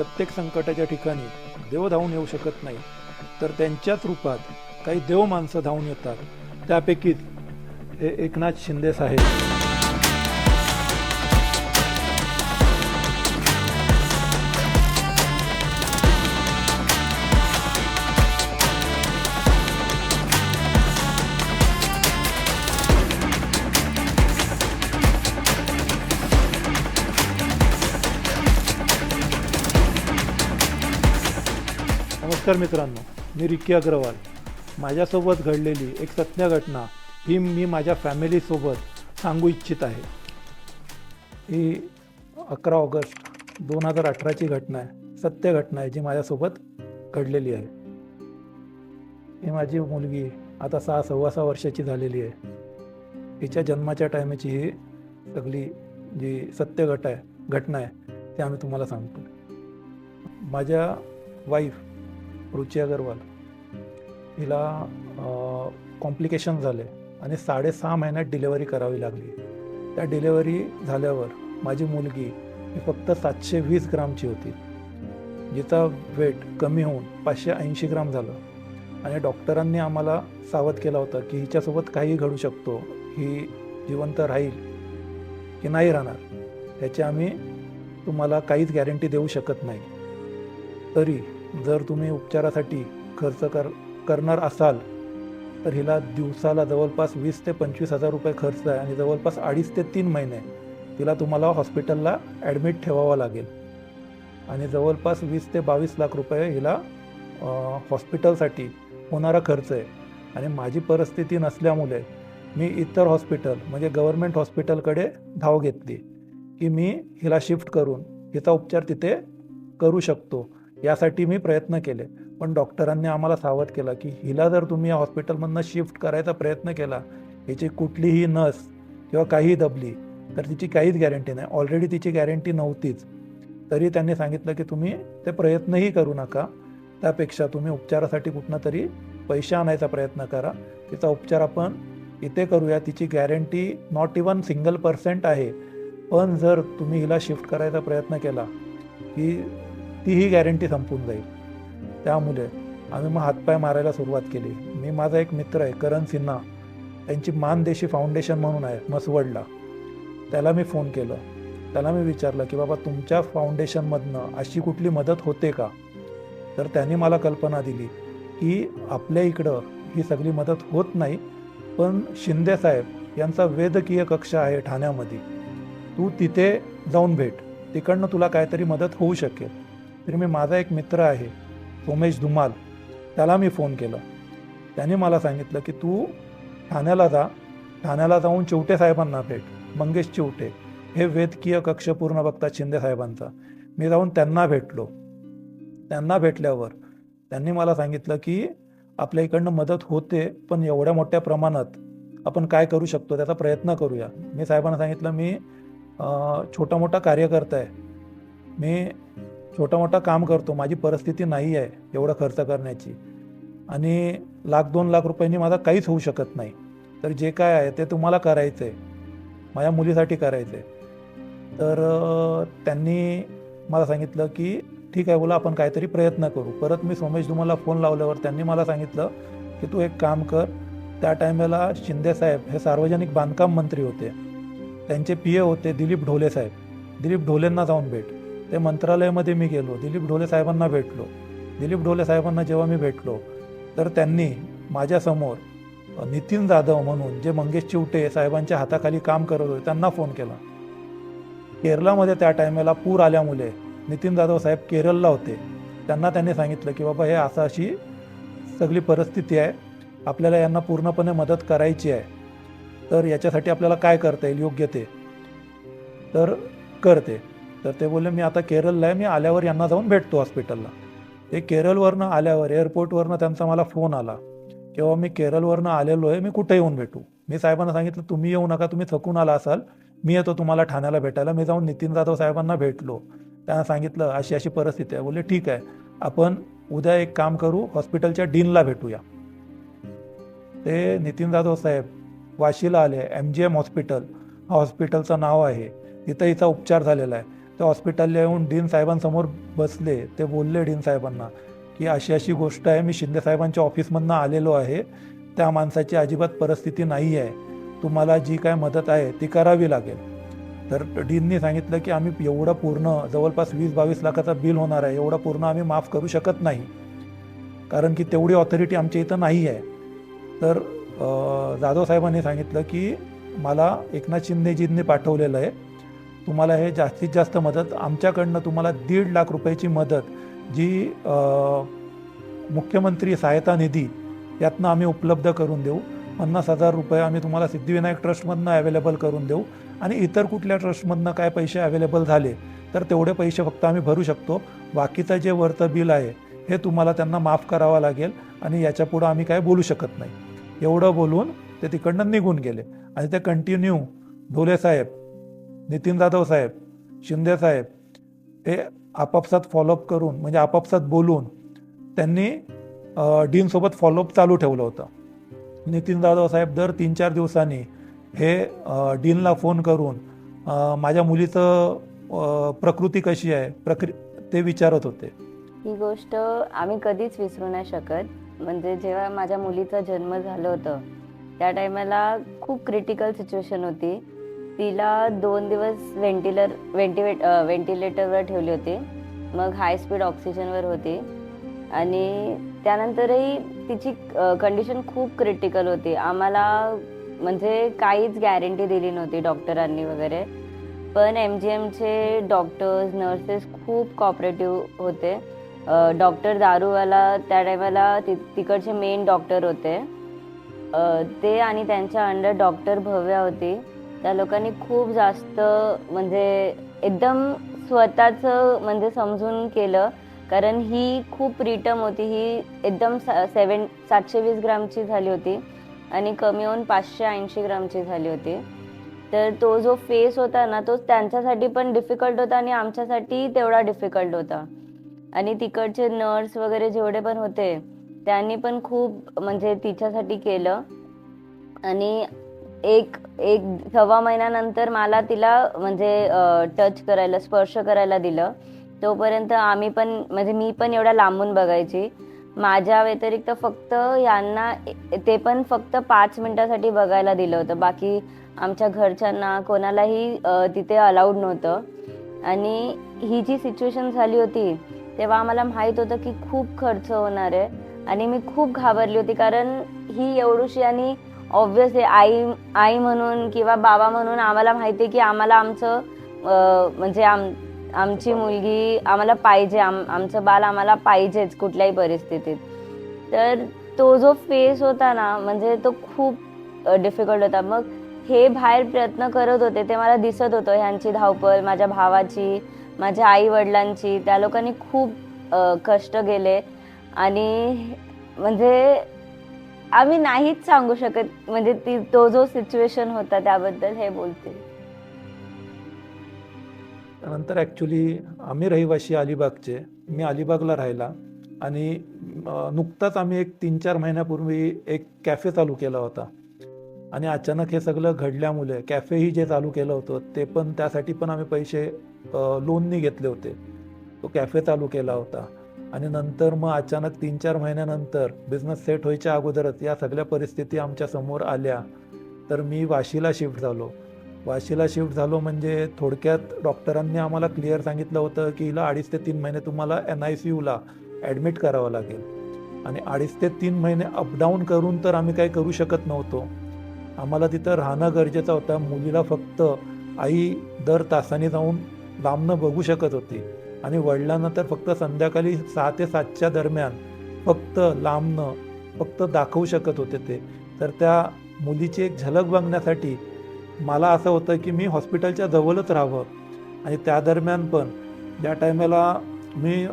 प्रत्येक संकटाच्या ठिकाणी देव धावून येऊ शकत नाही. तर त्यांच्याच रूपात काही देव माणसं धावून येतात. त्यापैकीच हे एकनाथ शिंदे साहेब. नमस्कार मित्रांनो मी रिक्की अग्रवाल. माझ्यासोबत घडलेली एक सत्य घटना ही मी माझ्या फॅमिलीसोबत सांगू इच्छित आहे. ही अकरा ऑगस्ट दोन हजार अठराची घटना आहे सत्य घटना आहे जी माझ्यासोबत घडलेली आहे. ही माझी मुलगी आता सहा सव्वा सहा वर्षाची झालेली आहे. हिच्या जन्माच्या टायमाची ही सगळी जी सत्य घट आहे घटना आहे ते आम्ही तुम्हाला सांगतो. माझ्या वाईफ रुची अगरवाल हिला कॉम्प्लिकेशन झाले आणि साडेसहा महिन्यात डिलेवरी करावी लागली. त्या डिलेवरी झाल्यावर माझी मुलगी ही फक्त सातशे वीस ग्रामची होती. जिचा वेट कमी होऊन पाचशे ऐंशी ग्राम झालं. आणि डॉक्टरांनी आम्हाला सावध केला होता की हिच्यासोबत काही घडू शकतो ही जिवंत राहील की नाही राहणार याची आम्ही तुम्हाला काहीच गॅरंटी देऊ शकत नाही. तरी जर तुम्ही उपचारासाठी खर्च कर करणार असाल तर हिला दिवसाला जवळपास वीस ते पंचवीस हजार रुपये खर्च आहे आणि जवळपास अडीच ते तीन महिने तिला तुम्हाला हॉस्पिटलला ॲडमिट ठेवावं लागेल. आणि जवळपास वीस ते बावीस लाख रुपये हिला हॉस्पिटलसाठी होणारा खर्च आहे. आणि माझी परिस्थिती नसल्यामुळे मी इतर हॉस्पिटल म्हणजे गव्हर्मेंट हॉस्पिटलकडे धाव घेतली की मी हिला शिफ्ट करून हिचा उपचार तिथे करू शकतो. यासाठी मी प्रयत्न केले. पण डॉक्टरांनी आम्हाला सावध केलं की हिला जर तुम्ही या हॉस्पिटलमधनं शिफ्ट करायचा प्रयत्न केला हिची कुठलीही नस किंवा काही दबली तर तिची काहीच गॅरंटी नाही. ऑलरेडी तिची गॅरंटी नव्हतीच. तरी त्यांनी सांगितलं की तुम्ही ते प्रयत्नही करू नका. त्यापेक्षा तुम्ही उपचारासाठी कुठनं तरी पैसे आणायचा प्रयत्न करा. तिचा उपचार आपण इथे करूया. तिची guarantee not even single percent आहे. पण जर तुम्ही हिला शिफ्ट करायचा प्रयत्न केला की तीही गॅरंटी संपून जाईल. त्यामुळे आम्ही मग हातपाय मारायला सुरुवात केली. मी माझा एक मित्र आहे करण सिन्हा. त्यांची मानदेशी फाउंडेशन म्हणून आहे मसवडला त्याला मी फोन केलं. त्याला मी विचारलं की बाबा तुमच्या फाउंडेशनमधनं अशी कुठली मदत होते का? तर त्यांनी मला कल्पना दिली की आपल्या इकडं ही सगळी मदत होत नाही पण शिंदेसाहेब यांचा वेदकीय कक्ष आहे ठाण्यामध्ये. तू तिथे जाऊन भेट. तिकडनं तुला काहीतरी मदत होऊ शकेल. तरी मी माझा एक मित्र आहे सोमेश धुमाल. त्याला मी फोन केला. त्याने मला सांगितलं की तू ठाण्याला जा. ठाण्याला जाऊन चिवटे साहेबांना भेट. मंगेश चिवटे. हे वेदकीय कक्ष पूर्ण बघतात शिंदे साहेबांचा. मी जाऊन त्यांना भेटलो. त्यांना भेटल्यावर त्यांनी मला सांगितलं की आपल्या इकडनं मदत होते पण एवढ्या मोठ्या प्रमाणात आपण काय करू शकतो त्याचा प्रयत्न करूया. मी साहेबांना सांगितलं मी छोटा मोठा कार्यकर्ता आहे. मी छोटा मोठा काम करतो माझी परिस्थिती नाही आहे एवढा खर्च करण्याची. आणि लाख दोन लाख रुपयांनी माझा काहीच होऊ शकत नाही. तर जे काय आहे ते तुम्हाला करायचं आहे माझ्या मुलीसाठी करायचं आहे तर त्यांनी मला सांगितलं की ठीक आहे बोला आपण काहीतरी प्रयत्न करू. परत मी सोमेश तुम्हाला फोन लावल्यावर त्यांनी मला सांगितलं की तू एक काम कर त्या टायमाला शिंदेसाहेब हे सार्वजनिक बांधकाम मंत्री होते. त्यांचे पी ए होते दिलीप ढोले साहेब. दिलीप ढोलेंना जाऊन भेट. ते मंत्रालयामध्ये मी गेलो. दिलीप ढोले साहेबांना भेटलो. दिलीप ढोले साहेबांना जेव्हा मी भेटलो तर त्यांनी माझ्यासमोर नितीन जाधव म्हणून जे मंगेश चिवटे साहेबांच्या हाताखाली काम करत होते त्यांना फोन केला. केरळामध्ये त्या टायमाला पूर आल्यामुळे नितीन जाधव साहेब केरळला होते. त्यांना त्यांनी सांगितलं की बाबा हे असं अशी सगळी परिस्थिती आहे. आपल्याला यांना पूर्णपणे मदत करायची आहे. तर याच्यासाठी आपल्याला काय करता येईल? योग्य ते. तर करते. तर ते बोलले मी आता केरळला आहे मी आल्यावर यांना जाऊन भेटतो हॉस्पिटलला ते केरळवरनं आल्यावर एअरपोर्टवरनं त्यांचा मला फोन आला. किंवा मी केरळवरनं आलेलो आहे मी कुठे येऊन भेटू? मी साहेबांना सांगितलं तुम्ही येऊ नका तुम्ही थकून आला असाल. मी येतो तुम्हाला ठाण्याला भेटायला. मी जाऊन नितीन जाधव साहेबांना भेटलो. त्यांना सांगितलं अशी अशी परिस्थिती आहे. बोलले ठीक आहे. आपण उद्या एक काम करू हॉस्पिटलच्या डीनला भेटूया. ते नितीन जाधव साहेब वाशीला आले एम जी एम हॉस्पिटल हा हॉस्पिटलचं नाव आहे. तिथं हिचा उपचार झालेला आहे. ते हॉस्पिटलला येऊन डीन साहेबांसमोर बसले. ते बोलले डीन साहेबांना की अशी अशी गोष्ट आहे मी शिंदे साहेबांच्या ऑफिसमधनं आलेलो आहे. त्या माणसाची अजिबात परिस्थिती नाही आहे. तुम्हाला जी काय मदत आहे ती करावी लागेल. तर डीननी सांगितलं की आम्ही एवढं पूर्ण जवळपास वीस बावीस लाखाचा बिल होणार आहे. एवढं पूर्ण आम्ही माफ करू शकत नाही. कारण की तेवढी ऑथॉरिटी आमच्या इथं नाही आहे. तर जाधव साहेबांनी सांगितलं की मला एकनाथ शिंदेजींनी पाठवलेलं आहे. तुम्हाला हे जास्तीत जास्त मदत आमच्याकडनं तुम्हाला दीड लाख रुपयाची मदत जी मुख्यमंत्री सहायता निधी यातनं आम्ही उपलब्ध करून देऊ. पन्नास हजार रुपये आम्ही तुम्हाला सिद्धिविनायक ट्रस्टमधनं अवेलेबल करून देऊ. आणि इतर कुठल्या ट्रस्टमधनं काय पैसे अवेलेबल झाले तर तेवढे पैसे फक्त आम्ही भरू शकतो. बाकीचं जे वरचं बिल आहे हे तुम्हाला त्यांना माफ करावं लागेल आणि याच्यापुढं आम्ही काय बोलू शकत नाही. एवढं बोलून ते तिकडनं निघून गेले. आणि ते कंटिन्यू ढोले साहेब नितीन जाधव साहेब शिंदे साहेब हे आपापसात फॉलोअप करून म्हणजे आपापसात बोलून त्यांनी डीनसोबत फॉलोअप चालू ठेवलं होतं. नितीन जाधव साहेब दर तीन चार दिवसांनी हे डीनला फोन करून माझ्या मुलीचं प्रकृती कशी आहे प्रक्रि ते विचारत होते. ही गोष्ट आम्ही कधीच विसरू नाही शकत. म्हणजे जेव्हा माझ्या मुलीचा जन्म झालं होतं त्या टायमाला खूप क्रिटिकल सिच्युएशन होती. तिला दोन दिवस व्हेंटिलर व्हेंटिवेट व्हेंटिलेटरवर ठेवली होती. मग हाय स्पीड ऑक्सिजनवर होती. आणि त्यानंतरही तिची कंडिशन खूप क्रिटिकल होती. आम्हाला म्हणजे काहीच गॅरंटी दिली नव्हती डॉक्टरांनी वगैरे. पण एम जी एमचे डॉक्टर्स नर्सेस खूप कॉपरेटिव्ह होते. डॉक्टर दारूवाला त्या टायमाला ति तिकडचे मेन डॉक्टर होते. ते आणि त्यांच्या अंडर डॉक्टर भव्या होती. त्या लोकांनी खूप जास्त म्हणजे एकदम स्वतःचं म्हणजे समजून केलं. कारण ही खूप रिटम होती. ही एकदम सेवन सातशे वीस ग्रामची झाली होती. आणि कमी होऊन पाचशे ऐंशी ग्रामची झाली होती. तर तो जो फेस होता ना तो त्यांच्यासाठी पण डिफिकल्ट होता आणि आमच्यासाठी तेवढा डिफिकल्ट होता. आणि तिकडचे नर्स वगैरे जेवढे पण होते त्यांनी पण खूप म्हणजे तिच्यासाठी केलं. आणि एक एक सव्वा महिन्यानंतर मला तिला म्हणजे टच करायला स्पर्श करायला दिलं. तोपर्यंत आम्ही पण म्हणजे मी पण एवढ्या लांबून बघायची. माझ्या व्यतिरिक्त फक्त यांना ते पण फक्त पाच मिनिटासाठी बघायला दिलं होतं. बाकी आमच्या घरच्यांना कोणालाही तिथे अलाउड नव्हतं. आणि ही जी सिच्युएशन झाली होती तेव्हा आम्हाला माहीत होतं की खूप खर्च होणार आहे. आणि मी खूप घाबरली होती कारण ही एवढीशी आणि ऑब्व्हियसली आई आई म्हणून किंवा बाबा म्हणून आम्हाला माहिती आहे की आम्हाला आमचं म्हणजे आम आमची मुलगी आम्हाला पाहिजे आम आमचं बाल आम्हाला पाहिजेच कुठल्याही परिस्थितीत. तर तो जो फेस होता ना म्हणजे तो खूप डिफिकल्ट होता. मग हे बाहेर प्रयत्न करत होते ते मला दिसत होतं ह्यांची धावपळ माझ्या भावाची माझ्या आई वडिलांची त्या लोकांनी खूप कष्ट गेले आणि म्हणजे आम्ही नाहीच सांगू शकत. म्हणजे ती तो जो सिच्युएशन होता त्याबद्दल हे बोलते नंतर ॲक्च्युली आम्ही रहिवाशी अलिबागचे. मी अलिबागला राहिला. आणि नुकताच आम्ही एक तीन चार महिन्यापूर्वी एक कॅफे चालू केला होता. आणि अचानक हे सगळं घडल्यामुळे कॅफेही जे चालू केलं होतं ते पण त्यासाठी पण आम्ही पैसे लोननी घेतले होते. तो कॅफे चालू केला होता. आणि नंतर मग अचानक तीन चार महिन्यानंतर बिझनेस सेट व्हायच्या अगोदरच या सगळ्या परिस्थिती आमच्यासमोर आल्या. तर मी वाशीला शिफ्ट झालो. वाशीला शिफ्ट झालो म्हणजे थोडक्यात डॉक्टरांनी आम्हाला क्लिअर सांगितलं होतं की हिला अडीच ते तीन महिने तुम्हाला एन आय सी यूला ॲडमिट करावं लागेल. आणि अडीच ते तीन महिने अपडाऊन करून तर आम्ही काही करू शकत नव्हतो. आम्हाला तिथं राहणं गरजेचं होतं. मुलीला फक्त आई दर तासाने जाऊन लांबनं बघू शकत होती. आणि वडिलांना तर फक्त संध्याकाळी सहा ते सातच्या दरम्यान फक्त लांबणं फक्त दाखवू शकत होते ते. तर त्या मुलीची एक झलक बघण्यासाठी मला असं होतं की मी हॉस्पिटलच्या जवळच राहावं. आणि त्या दरम्यान पण ज्या टायमाला मी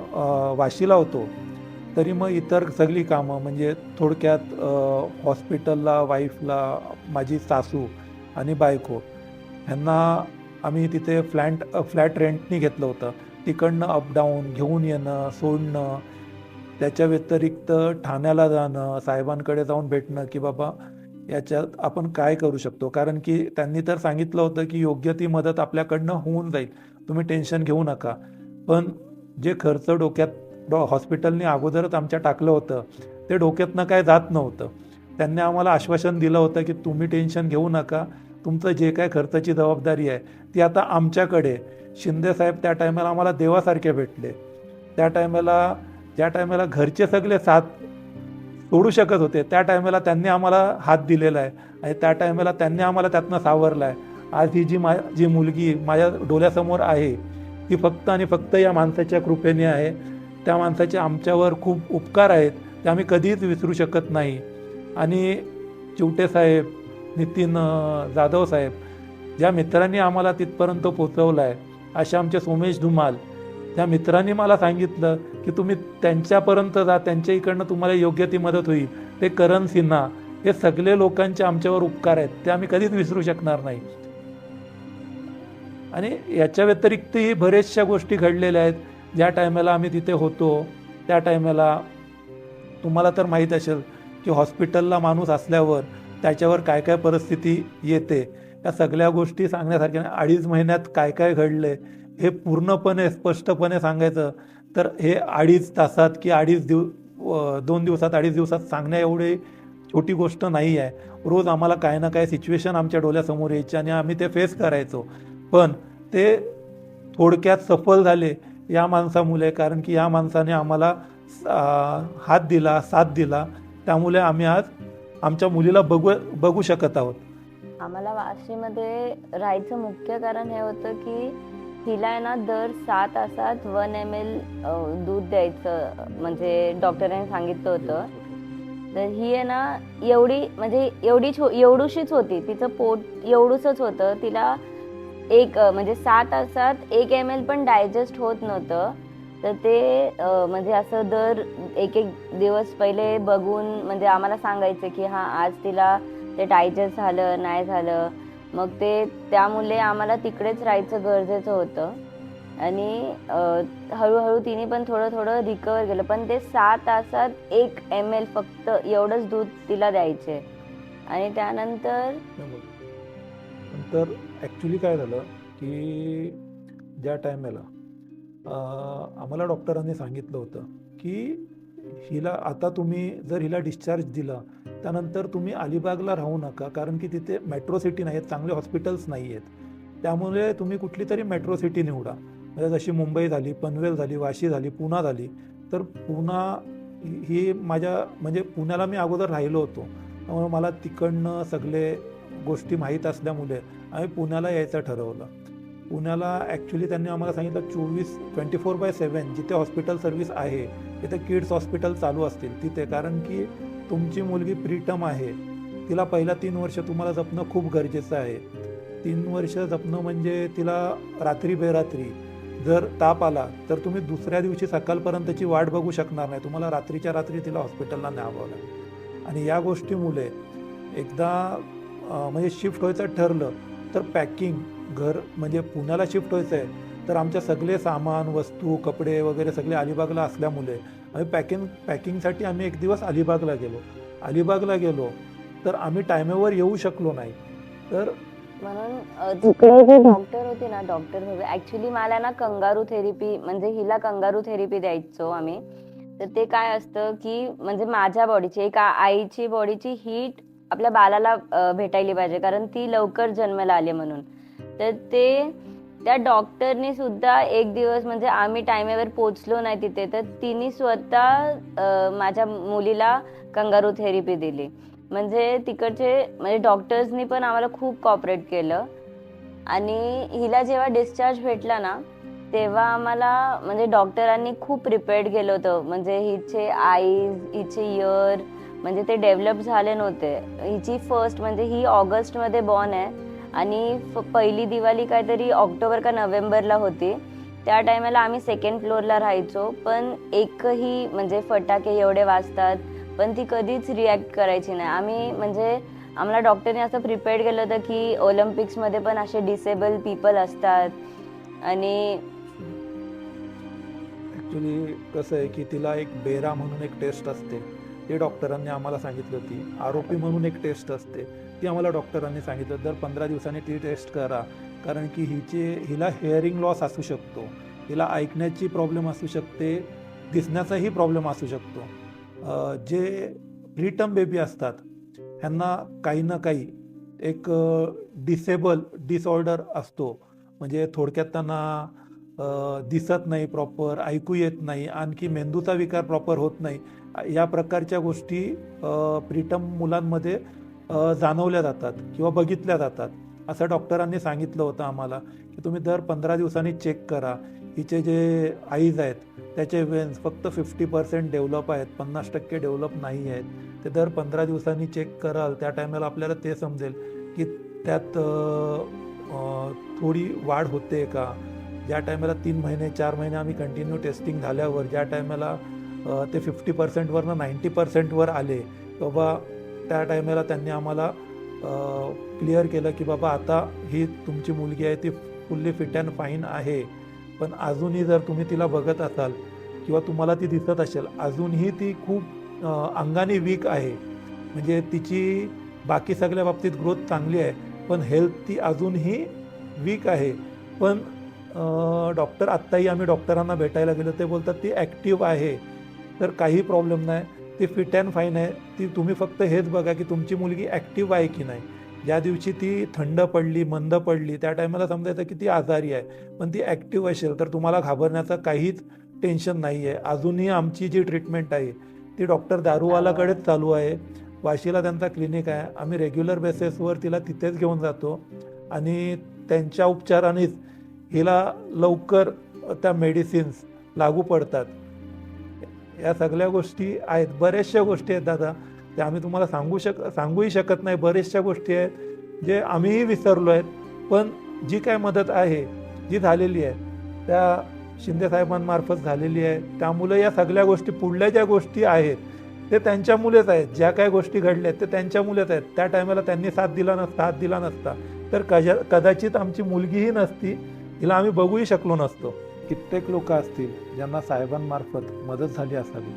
वाशीला होतो तरी मग इतर सगळी कामं म्हणजे थोडक्यात हॉस्पिटलला वाईफला माझी सासू आणि बायको ह्यांना आम्ही तिथे फ्लॅट फ्लॅट रेंटनी घेतलं होतं. तिकडनं अपडाऊन घेऊन येणं सोडणं त्याच्या व्यतिरिक्त ठाण्याला जाणं साहेबांकडे जाऊन भेटणं की बाबा याच्यात आपण काय करू शकतो? कारण की त्यांनी तर सांगितलं होतं की योग्य ती मदत आपल्याकडनं होऊन जाईल. तुम्ही टेन्शन घेऊ नका. पण जे खर्च डोक्यात डॉ हॉस्पिटलने अगोदरच आमच्या टाकलं होतं ते डोक्यातनं काय जात नव्हतं. त्यांनी आम्हाला आश्वासन दिलं होतं की तुम्ही टेन्शन घेऊ नका. तुमचं जे काय खर्चाची जबाबदारी आहे ती आता आमच्याकडे शिंदेसाहेब त्या टायमाला आम्हाला देवासारखे भेटले. त्या टायमाला ज्या टायमाला घरचे सगळे साथ सोडू शकत होते त्या टायमाला त्यांनी आम्हाला हात दिलेला आहे. आणि त्या टायमाला त्यांनी आम्हाला त्यातनं सावरला आहे. आज ही जी मा जी मुलगी माझ्या डोळ्यासमोर आहे ती फक्त आणि फक्त या माणसाच्या कृपेने आहे. त्या माणसाचे आमच्यावर खूप उपकार आहेत ते आम्ही कधीच विसरू शकत नाही. आणि चिवटे साहेब नितीन जाधव साहेब ज्या मित्रांनी आम्हाला तिथपर्यंत पोचवलं आहे अशा आमच्या सोमेश धुमाल. त्या मित्रांनी मला सांगितलं की तुम्ही त्यांच्यापर्यंत जा त्यांच्या इकडनं तुम्हाला योग्य ती मदत होईल. ते करण सिन्हा हे सगळे लोकांचे आमच्यावर उपकार आहेत. ते आम्ही कधीच विसरू शकणार नाही. आणि याच्या व्यतिरिक्तही बरेचशा गोष्टी घडलेल्या आहेत. ज्या टायमाला आम्ही तिथे होतो त्या टायमाला तुम्हाला तर माहीत असेल की हॉस्पिटलला माणूस असल्यावर त्याच्यावर काय काय परिस्थिती येते. या सगळ्या गोष्टी सांगण्यासारख्या अडीच महिन्यात काय काय घडले हे पूर्णपणे स्पष्टपणे सांगायचं तर हे अडीच तासात की अडीच दिव दोन दिवसात अडीच दिवसात सांगण्या एवढी छोटी गोष्ट नाही आहे. रोज आम्हाला काय ना काय सिच्युएशन आमच्या डोळ्यासमोर यायची आणि आम्ही ते फेस करायचो. पण ते थोडक्यात सफल झाले या माणसामुळे कारण की या माणसाने आम्हाला हात दिला साथ दिला. त्यामुळे आम्ही आज आमच्या मुलीला बघू बघू शकत आहोत. आम्हाला वाशीमध्ये राहायचं मुख्य कारण हे होतं की तिला आहे ना दर सहा तासात वन एम एल दूध द्यायचं म्हणजे डॉक्टरांनी सांगितलं होतं. तर ही आहे ना एवढी म्हणजे एवढी छो एवढूशीच होती. तिचं पोट एवढूसच होतं. तिला एक म्हणजे सहा तासात एक एम एल पण डायजेस्ट होत नव्हतं. तर ते म्हणजे असं दर एक एक दिवस पहिले बघून म्हणजे आम्हाला सांगायचं की हां आज तिला ते डायजेस्ट झालं नाही झालं. मग ते त्यामुळे आम्हाला तिकडेच राहायचं गरजेचं होतं. आणि हळूहळू तिने पण थोडं थोडं रिकवर केलं. पण ते सहा तासात एक एम एल फक्त एवढंच दूध तिला द्यायचे. आणि त्यानंतर? नंतर ॲक्च्युली काय झालं की ज्या टायमाला आम्हाला डॉक्टरांनी सांगितलं होतं की हिला आता तुम्ही जर हिला डिस्चार्ज दिला त्यानंतर तुम्ही अलिबागला राहू नका कारण की तिथे मेट्रो सिटी नाही आहेत चांगले हॉस्पिटल्स नाही आहेत त्यामुळे तुम्ही कुठली तरी मेट्रो सिटी निवडा. म्हणजे जशी मुंबई झाली पनवेल झाली वाशी झाली पुणा झाली तर पुणा ही- माझ्या म्हणजे पुण्याला मी अगोदर राहिलो होतो. त्यामुळे मला तिकडनं सगळे गोष्टी माहीत असल्यामुळे आम्ही पुण्याला यायचं ठरवलं. पुण्याला ॲक्च्युली त्यांनी आम्हाला सांगितलं चोवीस ट्वेंटी फोर बाय सेवन जिथे हॉस्पिटल सर्व्हिस आहे तिथे किड्स हॉस्पिटल चालू असतील तिथे. कारण की तुमची मुलगी प्रीटम आहे तिला पहिला तीन वर्ष तुम्हाला जपणं खूप गरजेचं आहे. तीन वर्ष जपणं म्हणजे तिला रात्री बेरात्री जर ताप आला तर तुम्ही दुसऱ्या दिवशी सकाळपर्यंतची वाट बघू शकणार नाही. तुम्हाला रात्रीच्या रात्री तिला हॉस्पिटलला न्यावं लागेल. आणि या गोष्टीमुळे एकदा म्हणजे शिफ्ट व्हायचं ठरलं तर पॅकिंग घर म्हणजे पुण्याला शिफ्ट व्हायचं आहे तर आमच्या सगळे सामान वस्तू कपडे वगैरे सगळे अलिबागला असल्यामुळे आम्ही पॅकिंग पॅकिंगसाठी आम्ही एक दिवस अलिबागला गेलो. अलिबागला गेलो तर आम्ही टायमेवर येऊ शकलो नाही. तर म्हणून तिकडे जे डॉक्टर होते ना डॉक्टर म्हणजे ऍक्च्युली मला ना कंगारू थेरपी म्हणजे हिला कंगारू थेरपी द्यायचो आम्ही. तर ते काय असतं की म्हणजे माझ्या बॉडीची एक आईची बॉडीची हीट आपल्या बालाला भेटायली पाहिजे. कारण ती लवकर जन्माला आली म्हणून. तर ते त्या डॉक्टरनी सुद्धा एक दिवस म्हणजे आम्ही टायमेवर पोचलो नाही तिथे तर तिने स्वतः माझ्या मुलीला कंगारू थेरपी दिली. म्हणजे तिकडचे म्हणजे डॉक्टर्सनी पण आम्हाला खूप कॉपरेट केलं. आणि हिला जेव्हा डिस्चार्ज भेटला ना तेव्हा आम्हाला म्हणजे डॉक्टरांनी खूप प्रिपेअर्ड केलं होतं. म्हणजे हिचे आईज हिचे इयर म्हणजे ते डेव्हलप झाले नव्हते. हिची फर्स्ट म्हणजे ही ऑगस्टमध्ये बॉर्न आहे. आणि फ- पहिली दिवाळी काहीतरी ऑक्टोबर का नोव्हेंबरला होती. त्या टायमाला आम्ही सेकंड फ्लोअरला राहायचो पण एकही म्हणजे फटाके एवढे वाजतात पण ती कधीच रिॲक्ट करायची नाही. आम्ही म्हणजे आम्हाला डॉक्टरने असं प्रिपेअर्ड केलं होतं की ऑलिम्पिक्समध्ये पण असे डिसेबल पीपल असतात. आणि ॲक्च्युली कसं आहे की तिला एक बेरा म्हणून एक टेस्ट असते. ते डॉक्टरांनी आम्हाला सांगितली होती. आरोपी म्हणून एक टेस्ट असते. ती आम्हाला डॉक्टरांनी सांगितलं दर पंधरा दिवसांनी ती टेस्ट करा. कारण की हिचे हिला हेअरिंग लॉस असू शकतो. हिला ऐकण्याची प्रॉब्लेम असू शकते. दिसण्याचाही प्रॉब्लेम असू शकतो. जे प्रीटम बेबी असतात ह्यांना काही ना काही एक डिसेबल डिसऑर्डर असतो. म्हणजे थोडक्यात त्यांना दिसत नाही प्रॉपर ऐकू येत नाही आणखी मेंदूचा विकार प्रॉपर होत नाही या प्रकारच्या गोष्टी प्रीटम मुलांमध्ये जाणवल्या जातात किंवा बघितल्या जातात. असं डॉक्टरांनी सांगितलं होतं आम्हाला की तुम्ही दर पंधरा दिवसांनी चेक करा. हिचे जे आईज आहेत त्याचे वेन्स फक्त फिफ्टी पर्सेंट डेव्हलप आहेत पन्नास टक्के डेव्हलप नाही आहेत. ते दर पंधरा दिवसांनी चेक कराल त्या टायमाला आपल्याला ते समजेल की त्यात थोडी वाढ होते का? ज्या टायमाला तीन महिने चार महिने आम्ही कंटिन्यू टेस्टिंग झाल्यावर ज्या टायमाला ते फिफ्टी पर्सेंटवरनं नाईंटी पर्सेंटवर आले बाबा त्या टायमाला त्यांनी आम्हाला क्लिअर केलं की बाबा आता ही तुमची मुलगी आहे ती फुल्ली फिट अँड फाईन आहे. पण अजूनही जर तुम्ही तिला बघत असाल किंवा तुम्हाला ती दिसत असेल अजूनही ती खूप अंगाने वीक आहे. म्हणजे तिची बाकी सगळ्या बाबतीत ग्रोथ चांगली आहे पण हेल्थ ती अजूनही वीक आहे. पण डॉक्टर आत्ताही आम्ही डॉक्टरांना भेटायला गेलो ते बोलतात ती ॲक्टिव्ह आहे तर काही प्रॉब्लेम नाही ती फिट अँड फाईन आहे ती तुम्ही फक्त हेच बघा की तुमची मुलगी ॲक्टिव्ह आहे की नाही. ज्या दिवशी ती थंड पडली मंद पडली त्या टायमाला समजायचं की ती आजारी आहे पण ती ॲक्टिव्ह असेल तर तुम्हाला घाबरण्याचं काहीच टेन्शन नाही आहे अजूनही आमची जी ट्रीटमेंट आहे ती डॉक्टर दारूवालाकडेच चालू आहे वाशीला त्यांचा क्लिनिक आहे आम्ही रेग्युलर बेसिसवर तिला तिथेच घेऊन जातो आणि त्यांच्या उपचारानेच हिला लवकर त्या मेडिसिन्स लागू पडतात. या सगळ्या गोष्टी आहेत. बऱ्याचशा गोष्टी आहेत दादा. त्या आम्ही तुम्हाला सांगू शक सांगूही शकत नाही. बऱ्याचशा गोष्टी आहेत जे आम्हीही विसरलो आहेत. पण जी काय मदत आहे जी झालेली आहे त्या शिंदेसाहेबांमार्फत झालेली आहे. त्यामुळे या सगळ्या गोष्टी पुढल्या ज्या गोष्टी आहेत ते त्यांच्यामुळेच आहेत. ज्या काय गोष्टी घडल्या आहेत ते त्यांच्यामुळेच आहेत. त्या टायमाला त्यांनी साथ दिला नसता हात दिला नसता. तर कजा कदाचित आमची मुलगीही नसती. हिला आम्ही बघूही शकलो नसतो. कित्येक लोक असतील ज्यांना साहेबांमार्फत मदत झाली असावी.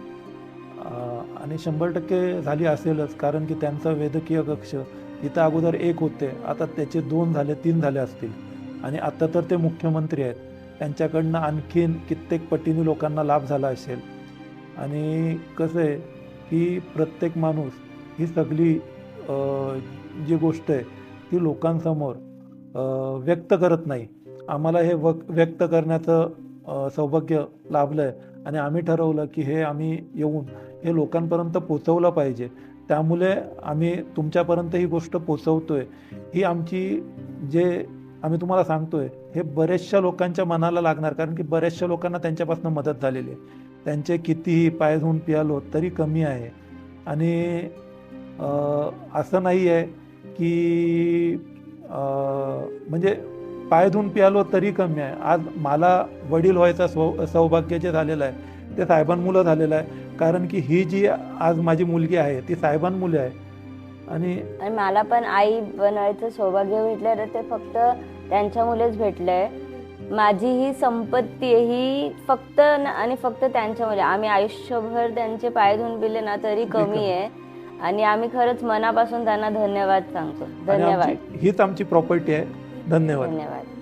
आणि शंभर टक्के झाली असेलच कारण की त्यांचा वैद्यकीय कक्ष इथं अगोदर एक होते आता त्याचे दोन झाले तीन झाले असतील. आणि आता तर ते मुख्यमंत्री आहेत. त्यांच्याकडनं आणखीन कित्येक पटीने लोकांना लाभ झाला असेल. आणि कसं आहे की प्रत्येक माणूस ही सगळी जी गोष्ट आहे ती लोकांसमोर व्यक्त करत नाही. आम्हाला हे वक व्यक्त करण्याचं सौभाग्य लाभलं आहे आणि आम्ही ठरवलं की हे आम्ही येऊन हे लोकांपर्यंत पोचवलं पाहिजे. त्यामुळे आम्ही तुमच्यापर्यंत ही गोष्ट पोचवतो आहे ही आमची जे आम्ही तुम्हाला सांगतो आहे हे बऱ्याचशा लोकांच्या मनाला लागणार. कारण की बऱ्याचशा लोकांना त्यांच्यापासून मदत झालेली आहे. त्यांचे कितीही पाय धुवून पियालो तरी कमी आहे. आणि असं नाही आहे की म्हणजे पाय धुवून पियालो तरी कमी आहे. आज मला वडील व्हायचा सौ सौभाग्य जे झालेलं आहे. ते साहेबांमुळं झालेलं आहे. कारण की ही जी आज माझी मुलगी आहे ती साहेबांमुळे आहे. आणि मला पण आई बनवायचं सौभाग्य भेटलं तर ते फक्त त्यांच्यामुळेच भेटलंय. माझी ही संपत्ती आहे ही फक्त आणि फक्त त्यांच्यामुळे आम्ही आयुष्यभर त्यांचे पाय धुवून पिले ना तरी कमी आहे. आणि आम्ही खरंच मनापासून त्यांना धन्यवाद सांगतो. धन्यवाद. हीच आमची प्रॉपर्टी आहे. धन्यवाद. धन्यवाद.